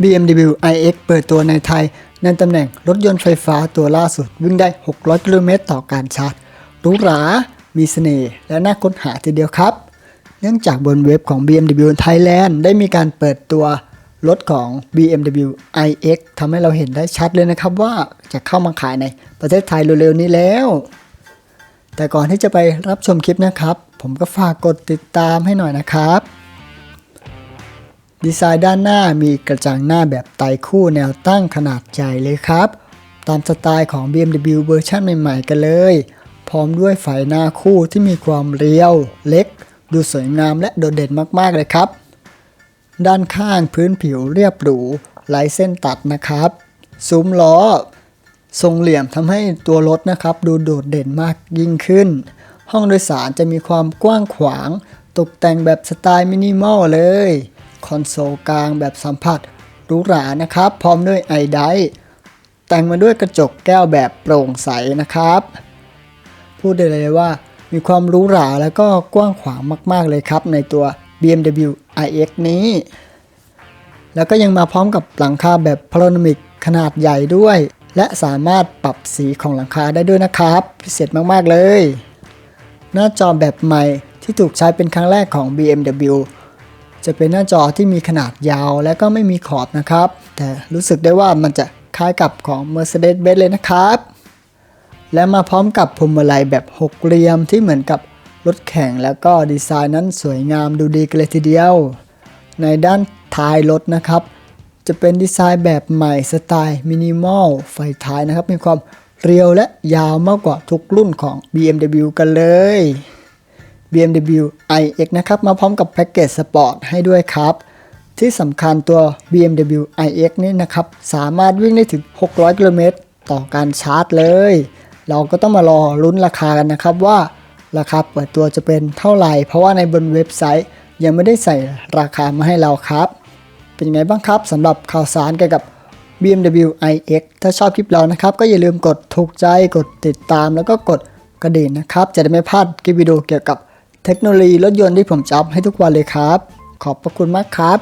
BMW iX เปิดตัวในไทย ในตำแหน่งรถยนต์ไฟฟ้าตัวล่าสุด วิ่งได้ 600 กิโลเมตรต่อการชาร์จหรูหรา มีเสน่ห์ และน่าค้นหาทีเดียวครับ เนื่องจากบนเว็บของ BMW Thailand ได้มีการเปิดตัวรถของ BMW iX ทำให้เราเห็นได้ชัดเลยนะครับว่าจะเข้ามาขายในประเทศไทยเร็วๆนี้แล้ว แต่ก่อนที่จะไปรับชมคลิปนะครับ ผมก็ฝากกดติดตามให้หน่อยนะครับ ดีไซน์ด้านหน้ามีกระจังหน้าแบบไตคู่แนวตั้งขนาดใหญ่เลยครับ ตามสไตล์ของ BMW เวอร์ชันใหม่ๆกันเลย พร้อมด้วยไฟหน้าคู่ที่มีความเรียว เล็ก ดูสวยงามและโดดเด่นมากๆเลยครับ ด้านข้างพื้นผิวเรียบหรูไร้เส้นตัดนะครับซุ้มล้อ ทรงเหลี่ยมทำให้ตัวรถนะครับ ดูโดดเด่นมากยิ่งขึ้น ห้องโดยสารจะมีความกว้างขวาง ตกแต่งแบบสไตล์มินิมอลเลย คอนโซลกลางแบบสัมผัสหรูหรานะครับ พร้อมด้วยไอไดแต่งมาด้วยกระจกแก้วแบบโปร่งใสนะครับ พูดได้เลยว่ามีความหรูหราแล้วก็กว้างขวางมาก ๆ เลยครับในตัว BMW iX นี้ แล้วก็ยังมาพร้อมกับหลังคาแบบพาโนรามิกขนาดใหญ่ด้วย และสามารถปรับสีของหลังคาได้ด้วยนะครับ พิเศษมาก ๆ เลย หน้าจอแบบใหม่ที่ถูกใช้เป็นครั้งแรกของ BMW จะเป็นหน้าจอที่มีขนาดยาวและก็ไม่มีขอบนะครับ แต่รู้สึกได้ว่ามันจะคล้ายกับของ Mercedes-Benz เลยนะครับ และมาพร้อมกับพวงมาลัยแบบหกเหลี่ยมที่เหมือนกับรถแข่งแล้วก็ดีไซน์นั้นสวยงามดูดีกันเลยทีเดียว ในด้านท้ายรถนะครับ จะเป็นดีไซน์แบบใหม่สไตล์มินิมอลไฟท้ายนะครับ มีความเรียวและยาวมากกว่าทุกรุ่นของ BMW กันเลย BMW iX นะครับ มาพร้อมกับแพ็กเกจสปอร์ตให้ด้วยครับ ที่สำคัญตัว BMW iX นี่นะครับ สามารถวิ่งได้ถึง 600 กิโลเมตรต่อการชาร์จเลย เราก็ต้องมารอลุ้นราคากันนะครับว่าราคาเปิดตัวจะเป็นเท่าไหร่ เพราะว่าในบนเว็บไซต์ยังไม่ได้ใส่ราคามาให้เราครับ เป็นยังไงบ้างครับสำหรับข่าวสารเกี่ยวกับ BMW iX ถ้าชอบคลิปเรานะครับ ก็อย่าลืมกดถูกใจกดติดตามแล้วก็กดกระดิ่งนะครับ จะได้ไม่พลาดคลิปวิดีโอเกี่ยวกับ เทคโนโลยีรถยนต์ที่ผมจะอัพให้ทุกวันเลยครับ ขอบพระคุณมากครับ